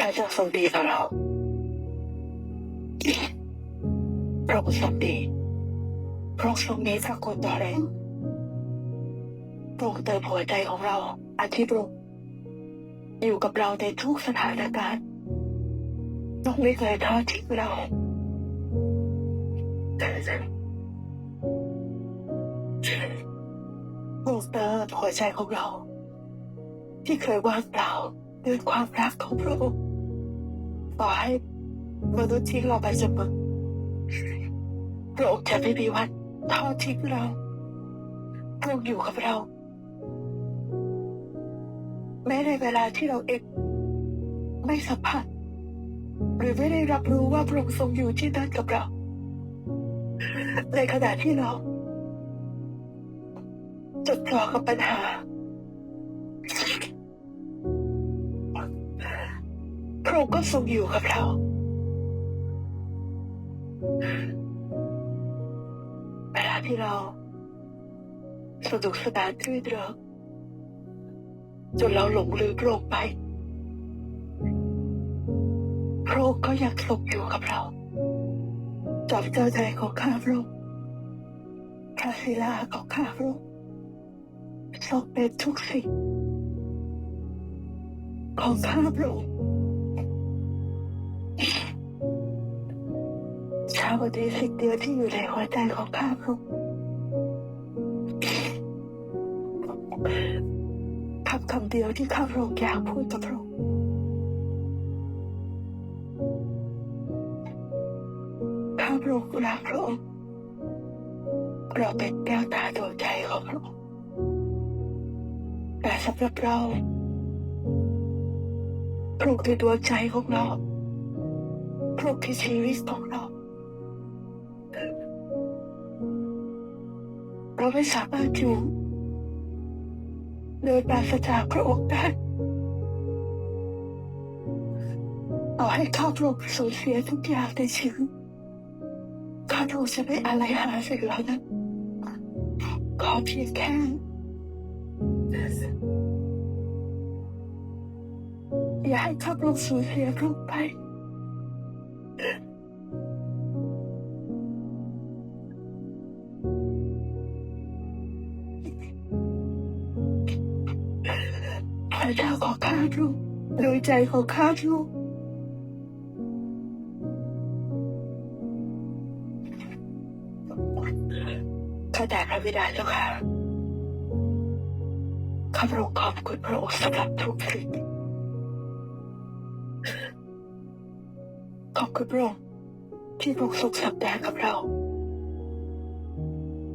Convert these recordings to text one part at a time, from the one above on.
พระเจ้าทรงดีต่อเราพระองค์ทรงดีพระองค์ทรงมีพระคุณต่อเราพระองค์เติมหัวใจของเราอาทิพระองค์อยู่กับเราในทุกสถานการณ์ต้องไม่เคยทอดทิ้งเราพระองค์เติมหัวใจของเรา ที่เคยว่างเปล่าด้วยความรักของพระองค์ ต่อให้มนุษย์ทิ้งเราไปเสมอพระองค์จะไม่มีวันทอดทิ้งเราพระองค์อยู่กับเรา แม้ในเวลาที่เราเองไม่สัมผัสหรือไม่ได้รับรู้ว่าพระองค์ทรงอยู่ที่นั่นกับเรา ในขณะที่เราจดจ่อกับปัญหา ระองค์ก็ทรงอยู่กับเรา เวลาที่เราสนุกสนานรื่นเริงจนเราหลงลืมพระองค์ไปพระองค์ก็ยังทรงอยู่กับเราจอมเจ้าใจของข้าพระองค์พระศิลาของข้าพระองค์ทรงเป็นทุกสิ่งของข้าพระองค์าดีสิ่งเดียวที่อยู่ในหัวใจของข้าพระองค์คำคำเดียวที่ข้าพระองค์อยากพูดกับพระองค์ข้าพระองค์รักพระองค์เราเป็นแก้วตาดวงใจของพระองค์แต่สำหรับเราพระองค์คือดวงใจของเราพระองค์คือชีวิตของเรา เราไม่สามารถอยู่โดยปราศจากพระองค์ได้ต่อให้ข้าพระองค์สูญเสียทุกอย่างในชีวิตข้าพระองค์จะไม่อะไรหาสิ่งเหล่านั้นขอเพียงแค่อย่าให้ข้าพระองค์สูญเสียพระองค์ไป พระเจ้าของข้าพระองค์โดยใจของข้าพระองค์ข้าแต่พระบิดาเจ้าค่ะข้าพระองค์ขอบคุณพระองค์สำหรับทุกสิ่งขอบคุณพระองค์ที่พระองค์ทรงสัมแดงกับเรา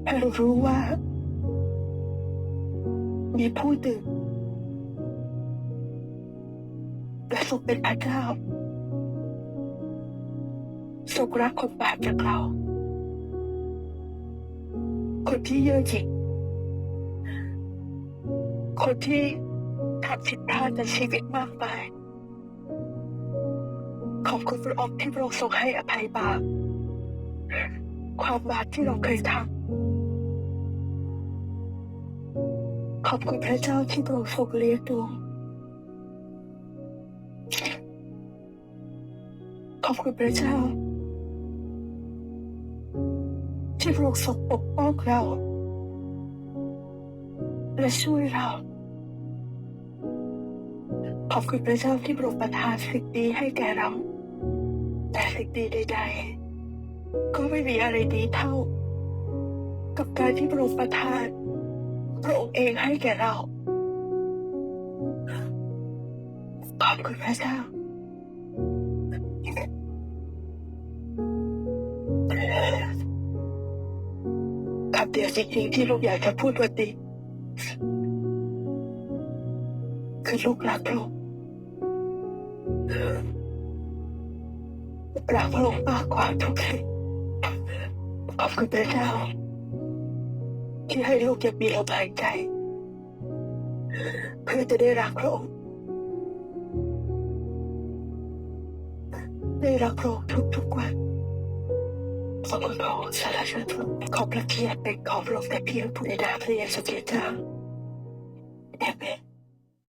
ให้เรารู้ว่า มีผู้ตื่น และทรงเป็นพระเจ้าทรงรักคนบาปจากเรา คนที่เย่อหยิ่งคนที่ทำผิดพลาดในชีวิตมากมายขอบคุณพระองค์ที่พระองค์ทรงให้อภัยบาปความบาปที่เราเคยทำขอบคุณพระเจ้าที่พระองค์ทรงเลี้ยงดู ขอบคุณพระเจ้า ที่พระองค์ทรงปกป้องเรา และช่วยเรา ขอบคุณพระเจ้าที่พระองค์ประทานสิ่งดีให้แก่เรา แต่สิ่งดีใดๆก็ไม่มีอะไรดีเท่า กับการที่พระองค์ประทาน พระองค์เองให้แก่เรา ขอบคุณพระเจ้า คำเดียวจริงๆที่ลูกอยากจะพูดวันนี้คือลูกรักพระองค์รักพระองค์มากกว่าทุกสิ่งขอบคุณพระเจ้า ที่ให้ลูกยังมีลมหายใจ เพื่อจะได้รักพระองค์ได้รักพระองค์ทุกๆวัน ขอบคุณพระองค์สารเ